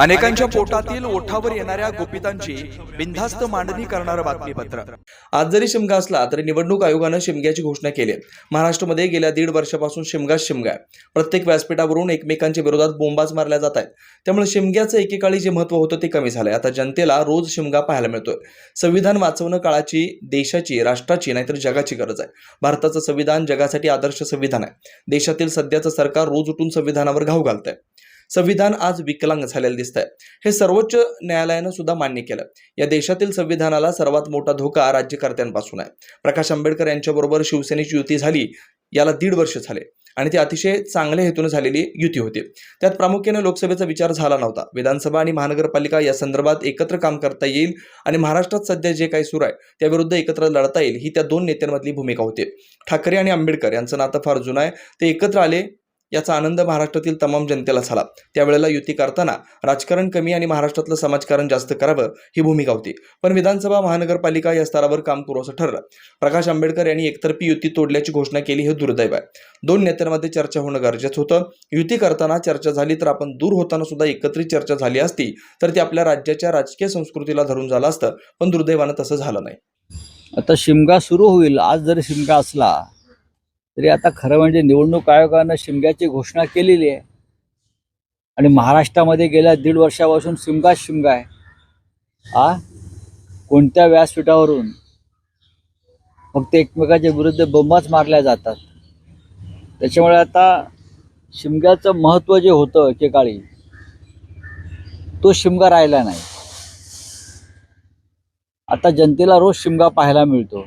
अनेकांच्या पोटातील ओठावर येणाऱ्या गोपितांची बिनधास्त मांडणी करणारं बातमीपत्र. आज जरी शिमगा असला तरी निवडणूक आयोगानं शिमग्याची घोषणा केली आहे. महाराष्ट्रामध्ये गेल्या दीड वर्षापासून शिमगा शिमगा आहे. प्रत्येक व्यासपीठावरून एकमेकांच्या विरोधात बोंबाज मारल्या जात आहेत. त्यामुळे शिमग्याचं एकेकाळी जे महत्त्व होतं ते कमी झालंय. आता जनतेला रोज शिमगा पाहायला मिळतोय. संविधान वाचवणं काळाची देशाची राष्ट्राची नाहीतर जगाची गरज आहे. भारताचं संविधान जगासाठी आदर्श संविधान आहे. देशातील सध्याचं सरकार रोज उठून संविधानावर घाव घालत आहे संविधान आज विकलांग झालेलं दिसत आहे हे सर्वोच्च न्यायालयानं सुद्धा मान्य केलं. या देशातील संविधानाला सर्वात मोठा धोका राज्यकर्त्यांपासून आहे. प्रकाश आंबेडकर यांच्याबरोबर शिवसेनेची युती झाली याला दीड वर्ष झाले आणि ती अतिशय चांगल्या हेतून झालेली युती होती. त्यात प्रामुख्याने लोकसभेचा विचार झाला नव्हता. विधानसभा आणि महानगरपालिका या संदर्भात एकत्र काम करता येईल आणि महाराष्ट्रात सध्या जे काही सुरू आहे त्याविरुद्ध एकत्र लढता येईल ही त्या दोन नेत्यांमधली भूमिका होती. ठाकरे आणि आंबेडकर यांचं नातं फार जुनं आहे. ते एकत्र आले याचा आनंद महाराष्ट्रातील तमाम जनतेला झाला. त्यावेळेला युती करताना राजकारण कमी आणि महाराष्ट्रातलं समाजकारण जास्त करावं ही भूमिका होती. पण विधानसभा महानगरपालिका या स्तरावर काम करू असं ठरलं. प्रकाश आंबेडकर यांनी एकतर्फी युती तोडल्याची घोषणा केली हे दुर्दैव आहे. दोन नेत्यांमध्ये चर्चा होणं गरजेचं होतं. युती करताना चर्चा झाली तर आपण दूर होताना सुद्धा एकत्रित चर्चा झाली असती तर ती आपल्या राज्याच्या राजकीय संस्कृतीला धरून झालं असतं. पण दुर्दैवानं तसं झालं नाही. आता शिमगा सुरू होईल. आज जरी शिमगा असला तरी आता खरं म्हणजे निवडणूक आयोगानं शिमग्याची घोषणा केलेली आहे. आणि महाराष्ट्रामध्ये गेल्या दीड वर्षापासून शिमगा शिमगा आहे. आ? कोणत्या व्यासपीठावरून? फक्त एकमेकाच्या विरुद्ध बोंबाच मारल्या जातात. त्याच्यामुळे आता शिमग्याचं महत्त्व जे होतं एकेकाळी तो शिमगा राहिला नाही. आता जनतेला रोज शिमगा पाहायला मिळतो.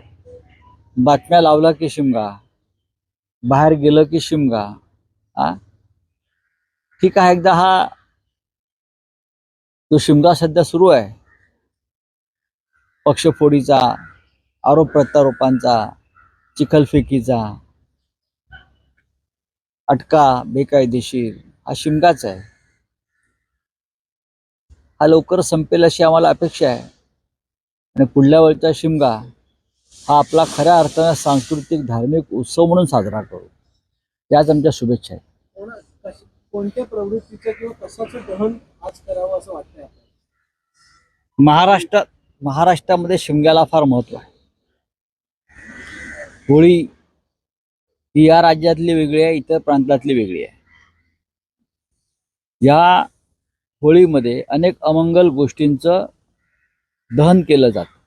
बातम्या लावला की शिमगा. बाहेर गेलं की शिमगा. हा? ठीक आहे एकदा हा. जो शिमगा सध्या सुरू आहे. पक्षफोडीचा आरोप प्रत्यारोपांचा चिखलफेकीचा. अटका बेकायदेशीर हा शिमगाच आहे. हा लवकर संपेल अशी आम्हाला अपेक्षा आहे. आणि पुढल्या वेळचा शिमगा हा आपला खऱ्या अर्थानं सांस्कृतिक धार्मिक उत्सव म्हणून साजरा करू. त्याच आमच्या शुभेच्छा आहेत. कोणत्या प्रवृत्तीचं किंवा कशाचं दहन आज करावं असं वाटतंय? महाराष्ट्रात महाराष्ट्रामध्ये शिमग्याला फार महत्त्व आहे. होळी ही या राज्यातली वेगळी आहे इतर प्रांतातली वेगळी आहे. या होळीमध्ये अनेक अमंगल गोष्टींचं दहन केलं जातं.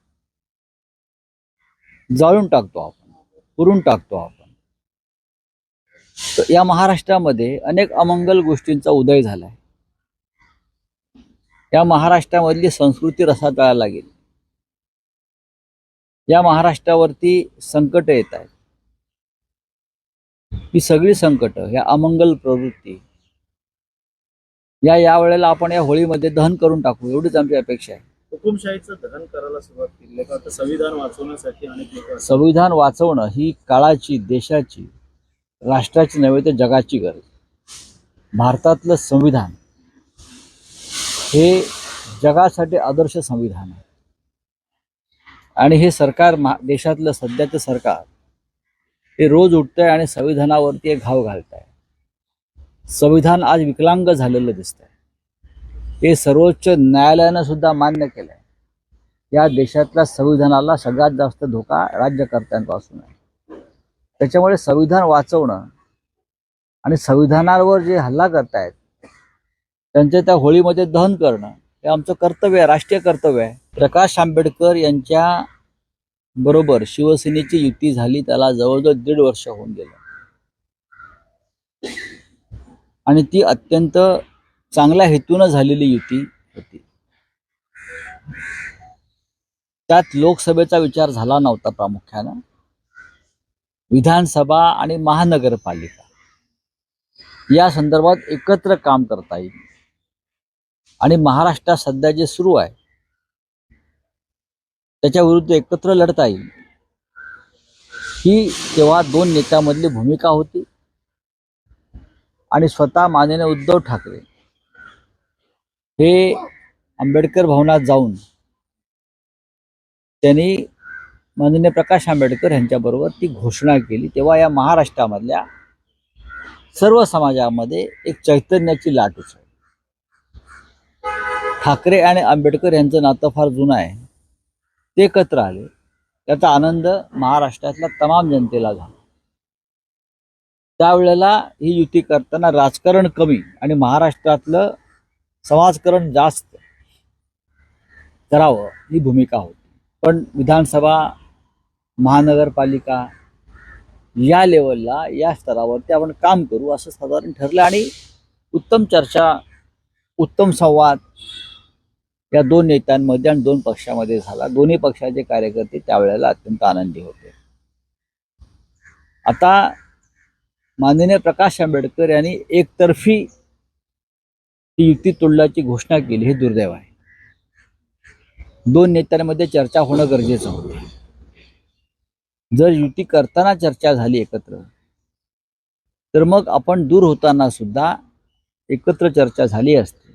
जाळून टाकतो आपण पुरून टाकतो आपण. तर या महाराष्ट्रामध्ये अनेक अमंगल गोष्टींचा उदय झालाय. या महाराष्ट्रामधली संस्कृती रसातळाला लागेल या महाराष्ट्रावरती संकट येत आहेत. ही सगळी संकट ह्या अमंगल प्रवृत्ती या यावेळेला आपण या होळीमध्ये दहन करून टाकू एवढीच आमची अपेक्षा आहे. हुकुमशाहीचं दहन करायला सुरुवात केली. का आता संविधान वाचवण्यासाठी अनेक लोक संविधान वाचवणं ही काळाची देशाची राष्ट्राची नव्हे तर जगाची गरज भारतातलं संविधान हे जगासाठी आदर्श संविधान आहे. आणि हे सरकार देशातलं सध्याचं सरकार हे रोज उठतंय आणि संविधानावरती घाव घालत आहे संविधान आज विकलांग झालेलं दिसतंय. हे सर्वोच्च न्यायालयानं सुद्धा मान्य केलंय. या देशातल्या संविधानाला सगळ्यात जास्त धोका राज्यकर्त्यांपासून आहे. त्याच्यामुळे संविधान वाचवणं आणि संविधानावर जे हल्ला करतायत त्यांच्या त्या होळीमध्ये दहन करणं हे आमचं कर्तव्य आहे राष्ट्रीय कर्तव्य आहे. प्रकाश आंबेडकर यांच्या बरोबर शिवसेनेची युती झाली त्याला जवळजवळ दीड वर्ष होऊन गेलं. आणि ती अत्यंत चांगल्या हेतूनं झालेली युती होती. त्यात लोकसभेचा विचार झाला नव्हता प्रामुख्यानं. विधानसभा आणि महानगरपालिका. या संदर्भात एकत्र काम करता येईल. आणि महाराष्ट्रात सध्या जे सुरू आहे त्याच्या विरुद्ध एकत्र लढता येईल. ही तेव्हा दोन नेत्यामधली भूमिका होती. आणि स्वतः माननीय उद्धव ठाकरे हे आंबेडकर भवनात जाऊन त्यांनी माननीय प्रकाश आंबेडकर यांच्याबरोबर ती घोषणा केली. तेव्हा या महाराष्ट्रामधल्या सर्व समाजामध्ये एक चैतन्याची लाट उसळली. ठाकरे आणि आंबेडकर यांचं नातं फार जुनं आहे. ते एकत्र आले. त्याचा आनंद महाराष्ट्रातल्या तमाम जनतेला झाला. त्यावेळेला ही युती करताना राजकारण कमी आणि महाराष्ट्रातलं समाजकरण जास्त करावं ही भूमिका होती. पण विधानसभा महानगरपालिका या लेवलला या स्तरावरती आपण काम करू असं साधारण ठरलं आणि उत्तम चर्चा उत्तम संवाद या दोन नेत्यांमध्ये आणि दोन पक्षामध्ये झाला. दोन्ही पक्षाचे कार्यकर्ते त्यावेळेला अत्यंत आनंदी होते. आता माननीय प्रकाश आंबेडकर यांनी एकतर्फी ही युती तोडल्याची घोषणा केली हे दुर्दैव आहे. दोन नेत्यांमध्ये चर्चा होणं गरजेचं होतं. जर युती करताना चर्चा झाली एकत्र तर मग आपण दूर होताना सुद्धा एकत्र चर्चा झाली असते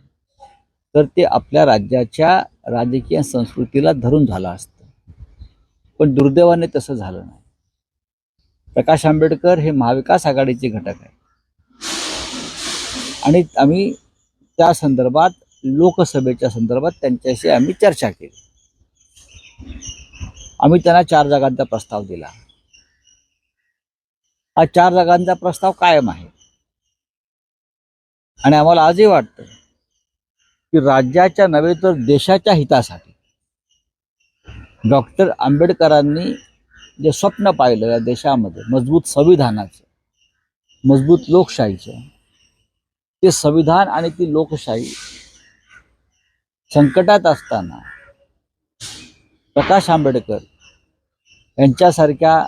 तर ते आपल्या राज्याच्या राजकीय संस्कृतीला धरून झालं असतं. पण दुर्दैवाने तसं झालं नाही. प्रकाश आंबेडकर हे महाविकास आघाडीचे घटक आहे आणि आम्ही त्या संदर्भात लोकसभेच्या संदर्भात त्यांच्याशी आम्ही चर्चा केली. आम्ही त्यांना चार जागांचा प्रस्ताव दिला. हा चार जागांचा प्रस्ताव कायम आहे. आणि आम्हाला आजही वाटतं की राज्याच्या नव्हे तर देशाच्या हितासाठी डॉक्टर आंबेडकरांनी जे स्वप्न पाहिलं या देशामध्ये मजबूत संविधानाचं मजबूत लोकशाहीचं ते संविधान आणि ती लोकशाही संकटात असताना प्रकाश आंबेडकर यांच्यासारख्या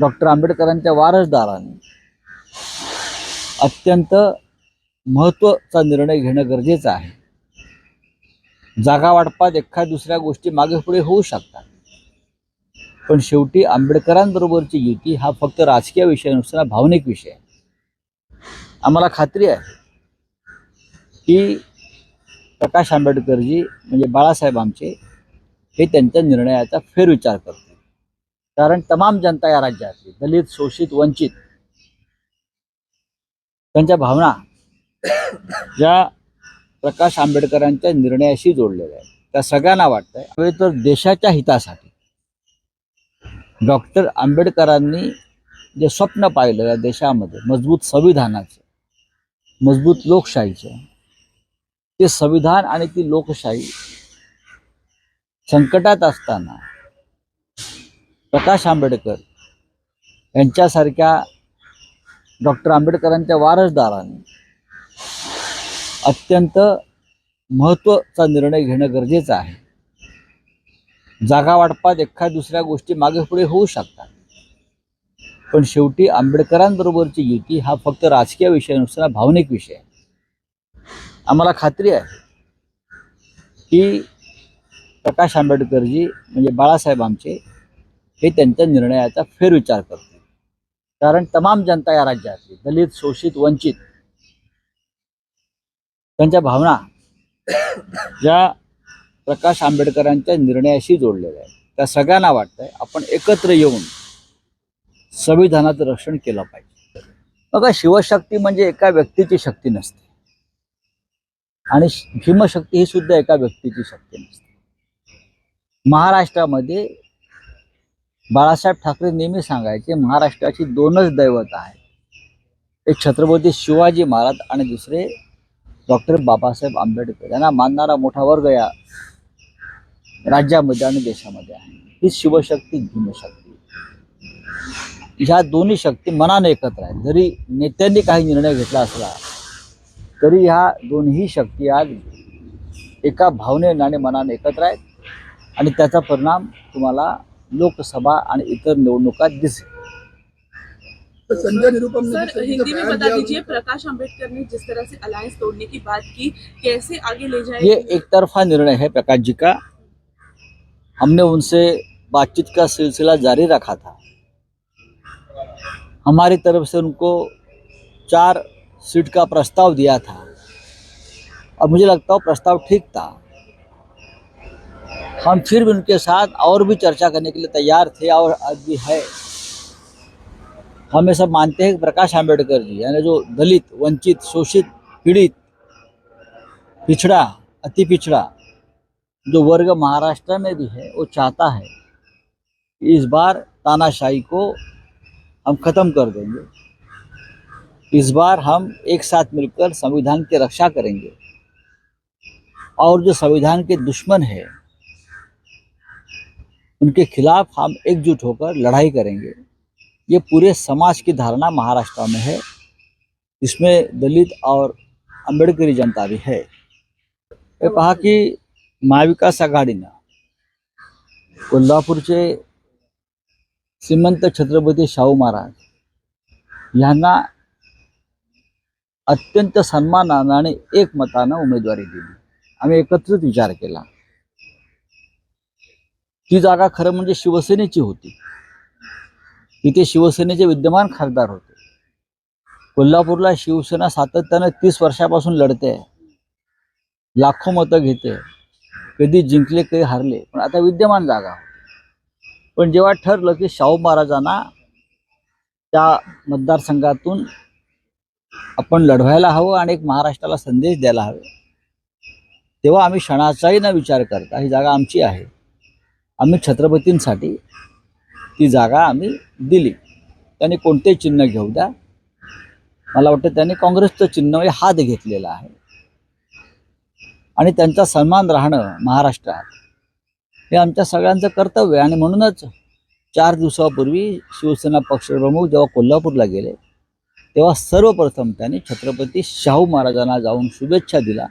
डॉक्टर आंबेडकरांच्या वारसदारांनी अत्यंत महत्त्वाचा निर्णय घेणं गरजेचं आहे. जागा वाटपात एखाद दुसऱ्या गोष्टी मागे पुढे होऊ शकतात. पण शेवटी आंबेडकरांबरोबरची युती हा फक्त राजकीय विषय नसताना भावनिक विषय आहे. आम्हाला खात्री आहे की प्रकाश आंबेडकरजी म्हणजे बाळासाहेब आमचे हे त्यांच्या निर्णयाचा फेरविचार करतील. कारण तमाम जनता या राज्यातली दलित शोषित वंचित त्यांच्या भावना ज्या प्रकाश आंबेडकरांच्या निर्णयाशी जोडलेल्या आहेत त्या सगळ्यांना वाटतंय. हवे तर देशाच्या हितासाठी डॉक्टर आंबेडकरांनी जे स्वप्न पाहिलं या देशामध्ये मजबूत संविधानाचं मजबूत लोकशाहीचं. ते संविधान आणि ती लोकशाही संकटात असताना प्रकाश आंबेडकर यांच्यासारख्या डॉक्टर आंबेडकरांच्या वारसदारांनी अत्यंत महत्त्वाचा निर्णय घेणं गरजेचं आहे. जागा वाटपात एखाद दुसऱ्या गोष्टी मागे पुढे होऊ शकतात. पण शेवटी आंबेडकरांबरोबरची युती हा फक्त राजकीय विषय नसताना भावनिक विषय आहे. आम्हाला खात्री आहे की प्रकाश आंबेडकरजी म्हणजे बाळासाहेब आमचे हे त्यांच्या निर्णयाचा फेरविचार करतील. कारण तमाम जनता या राज्यातली दलित शोषित वंचित त्यांच्या भावना ज्या प्रकाश आंबेडकरांच्या निर्णयाशी जोडलेल्या आहेत त्या सगळ्यांना वाटतंय आपण एकत्र येऊन संविधानाचं रक्षण केलं पाहिजे. बघा शिवशक्ती म्हणजे एका व्यक्तीची शक्ती नसते. आणि भीमशक्ती ही सुद्धा एका व्यक्तीची शक्ती नसते. महाराष्ट्रामध्ये बाळासाहेब ठाकरे नेहमी सांगायचे महाराष्ट्राची दोनच दैवत आहेत. एक छत्रपती शिवाजी महाराज आणि दुसरे डॉक्टर बाबासाहेब आंबेडकर. यांना मानणारा मोठा वर्ग या राज्यामध्ये आणि देशामध्ये आहे. ही शिवशक्ती भीमशक्ती. ह्या दोन्ही शक्ती मनाने एकत्र आहेत. जरी नेत्यांनी काही निर्णय घेतला असला तरी ह्या दोन्ही शक्ती आज एका भावनेने आणि मनाने एकत्र आहेत आणि त्याचा परिणाम तुम्हाला लोकसभा आणि इतर निवडणुकात दिसेल. संजय निरुपम सर हिंदी में बयान बता दिया, दीजिए प्रकाश अंबेडकर ने जिस तरह से अलायंस तोड़ने की बात की कैसे आगे ले ये जाएंगे एक तरफा निर्णय है प्रकाश जी का। हमने उनसे बातचीत का सिलसिला जारी रखा था। हमारी तरफ़ से उनको चार सीट का प्रस्ताव दिया था। और मुझे लगता है प्रस्ताव ठीक था। हम फिर भी उनके साथ और भी चर्चा करने के लिए तैयार थे और आज भी है। हम ये सब मानते हैं कि प्रकाश आंबेडकर जी, यानी जो दलित, वंचित, शोषित, पीड़ित, पिछड़ा, अति पिछड़ा, जो वर्ग महाराष्ट्र में भी है, वो चाहता है इस बार तानाशाही को हम खत्म कर देंगे। इस बार हम एक साथ मिलकर संविधान की रक्षा करेंगे। और जो संविधान के दुश्मन है, उनके खिलाफ हम एकजुट होकर लड़ाई करेंगे। ये पूरे समाज की धारणा महाराष्ट्र में है। इसमें दलित और आंबेडकरी जनता भी है। हे पहा की महाविकास आघाडीनं कोल्हापूरचे श्रीमंत छत्रपती शाहू महाराज यांना अत्यंत सन्मानानं आणि एकमतानं उमेदवारी दिली. आम्ही एकत्रित विचार केला. ती जागा खरं म्हणजे शिवसेनेची होती. तिथे शिवसेनेचे विद्यमान खासदार होते. कोल्हापूरला शिवसेना सातत्यानं तीस वर्षापासून लढते. लाखो मतं घेते. कधी जिंकले कधी हारले. पण आता विद्यमान जागा. पण जेव्हा ठरलं की शाहू महाराजांना त्या मतदारसंघातून आपण लढवायला हवं आणि एक महाराष्ट्राला संदेश द्यायला हवे तेव्हा आम्ही क्षणाचाही न विचार करता ही जागा आमची आहे. आम्ही छत्रपतींसाठी ती जागा आम्ही दिली. त्यांनी कोणते चिन्ह घेऊ द्या. मला वाटतं त्यांनी काँग्रेसचं चिन्ह म्हणजे हात घेतलेला आहे. आणि त्यांचा सन्मान राहणं महाराष्ट्रात हे आमच्या सगळ्यांचं कर्तव्य आहे. आणि म्हणूनच चार दिवसापूर्वी शिवसेना पक्षप्रमुख जेव्हा कोल्हापूरला गेले तेव्हा सर्वप्रथम त्यांनी छत्रपती शाहू महाराजांना जाऊन शुभेच्छा दिला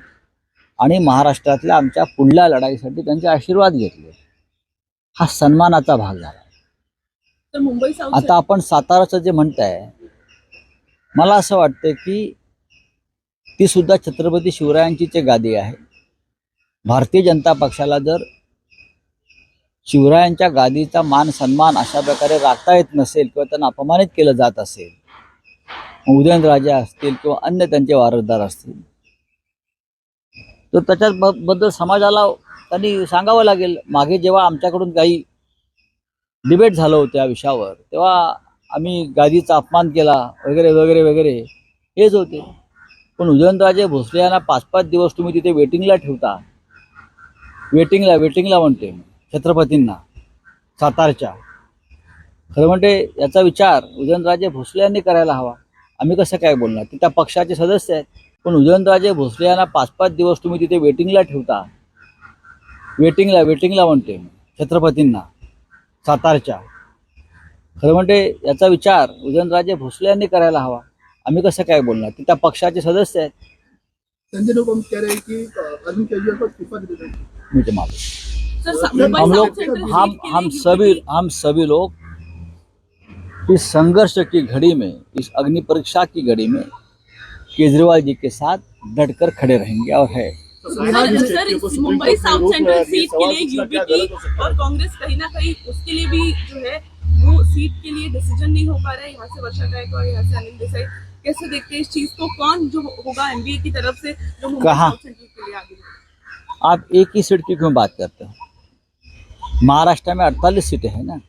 आणि महाराष्ट्रातल्या आमच्या पुढल्या लढाईसाठी त्यांचे आशीर्वाद घेतले. हा सन्मानाचा भाग झाला. आता आपण साताराचं जे म्हणताय मला असं वाटतं की ती सुद्धा छत्रपती शिवरायांचीच एक गादी आहे. भारतीय जनता पक्षाला जर शिवरायांच्या गादीचा मान सन्मान अशा प्रकारे राखता येत नसेल किंवा त्यांना अपमानित केलं जात असेल उदयनराजे असतील किंवा अन्य त्यांचे वारसदार असतील. तर त्याच्या बद्दल समाजाला त्यांनी सांगावं लागेल. मागे जेव्हा आमच्याकडून काही डिबेट झालं होतं या विषयावर तेव्हा आम्ही गादीचा अपमान केला वगैरे वगैरे वगैरे हेच होते. पण उदयनराजे भोसले यांना पाच पाच दिवस तुम्ही तिथे वेटिंगला ठेवता. वेटिंगला वेटिंगला म्हणते. मी, छत्रपतींना सातारच्या. खरं म्हणते याचा विचार उदयनराजे भोसले यांनी करायला हवा. आम्ही कसं काय बोलणार? ते त्या पक्षाचे सदस्य आहेत. पण उदयनराजे भोसले यांना पाच पाच दिवस तुम्ही तिथे वेटिंगला ठेवता. वेटिंगला वेटिंगला म्हणते छत्रपतींना सातारच्या. खरं म्हणते याचा विचार उदयनराजे भोसले यांनी करायला हवा. आम्ही कसं काय बोलणार? ते त्या पक्षाचे सदस्य आहेत. संजय कह रहे हैं कि अ, अरविंद केजरीवाल को इस्तीफा दे देना चाहिए। मी ते मागू हम लोग हम हम सभी हम सभी लोग इस संघर्ष की घड़ी में इस अग्नि परीक्षा की घड़ी में केजरीवाल जी के साथ डटकर खड़े रहेंगे और है। Sir sir Mumbai south central seat के लिए यूपी की और कांग्रेस कहीं ना कहीं उसके लिए भी जो है वो सीट के लिए डिसीज़न नहीं हो पा रहा है। यहाँ से वर्षा गायक और यहाँ से अनिल देसाई। कैसे देखते हैं इस चीज़ को? कौन जो होगा एमबीए की तरफ़ से जो मुंबई साउथ सेंट्रल के लिए आगे? आप एक ही सीट की क्यों बात करते हो? महाराष्ट्र में अड़तालीस सीटें हैं ना।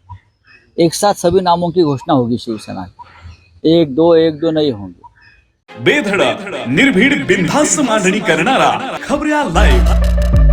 एक साथ सभी नामों की घोषणा होगी शिवसेना की। एक दो एक दो नहीं होंगे। बेधड़ा निर्भीड बिंदास मांडणी करणारा खबऱ्या लाईव्ह